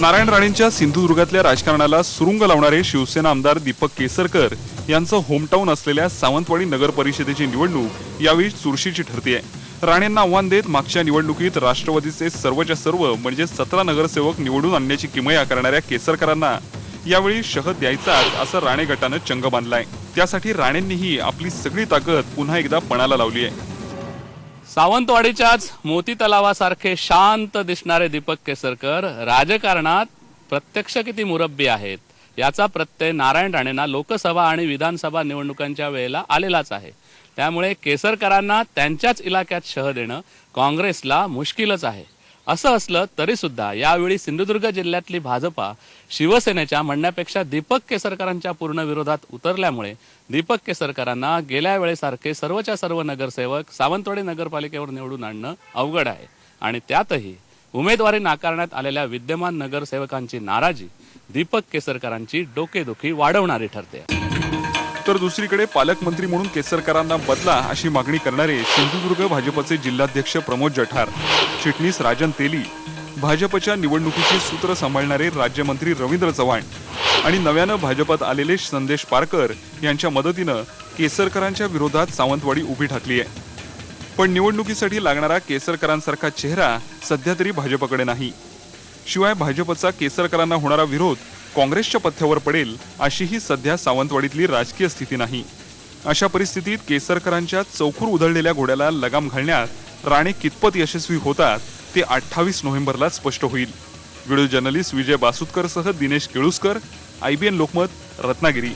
नारायण राणेंच्या सिंधुदुर्गातल्या राजकारणाला सुरुंग लावणारे शिवसेना आमदार दीपक केसरकर यांचं होमटाऊन असलेल्या सावंतवाडी नगर परिषदेची निवडणूक यावेळी चुरशीची ठरते राणेंना आव्हान देत मागच्या निवडणुकीत राष्ट्रवादीचे सर्वच्या सर्व म्हणजे सतरा नगरसेवक निवडून आणण्याची किमया करणाऱ्या केसरकरांना यावेळी शह द्यायचाच असं राणे गटानं चंग बांधलाय. त्यासाठी राणेंनीही आपली सगळी ताकद पुन्हा एकदा पणाला लावली आहे सावंतवाडीच्याच मोती तलावासारखे शांत दिसणारे दीपक केसरकर राजकारणात प्रत्यक्ष किती मुरब्बी आहेत याचा प्रत्यय नारायण राणेंना लोकसभा आणि विधानसभा निवडणुकांच्या वेळेला आलेलाच आहे. त्यामुळे केसरकरांना त्यांच्याच इलाक्यात शह देणं काँग्रेसला मुश्किलच आहे. असं असलं तरी सुद्धा यावेळी सिंधुदुर्ग जिल्ह्यातली भाजपा शिवसेनेच्या म्हणण्यापेक्षा दीपक केसरकरांच्या पूर्ण विरोधात उतरल्यामुळे दीपक केसरकरांना गेल्या वेळेसारखे सर्वच्या सर्व नगरसेवक सावंतवाडी नगरपालिकेवर निवडून आणणं अवघड आहे. आणि त्यातही उमेदवारी नाकारण्यात आलेल्या विद्यमान नगरसेवकांची नाराजी दीपक केसरकरांची डोकेदुखी वाढवणारी ठरते. तर दुसरीकडे पालकमंत्री म्हणून केसरकरांना बदला अशी मागणी करणारे सिंधुदुर्ग भाजपचे जिल्हाध्यक्ष प्रमोद जठार चिटणीस राजन तेली भाजपच्या निवडणुकीची सूत्र सांभाळणारे राज्यमंत्री रवींद्र चव्हाण आणि नव्यानं भाजपात आलेले संदेश पारकर यांच्या मदतीनं केसरकरांच्या विरोधात सावंतवाडी उभी ठाकली आहे. पण निवडणुकीसाठी लागणारा केसरकरांसारखा चेहरा सध्या तरी भाजपकडे नाही. शिवाय भाजपचा केसरकरांना होणारा विरोध काँग्रेसच्या पथ्यावर पडेल अशीही सध्या सावंतवाडीतली राजकीय स्थिती नाही. अशा परिस्थितीत केसरकरांच्या चौखूर उधळलेल्या घोड्याला लगाम घालण्यात राणे कितपत यशस्वी होतात ते अठ्ठावीस नोव्हेंबरला स्पष्ट होईल. Video journalist Vijay बासुतकरसह Dinesh Keluskar I B N Lokmat Ratnagiri.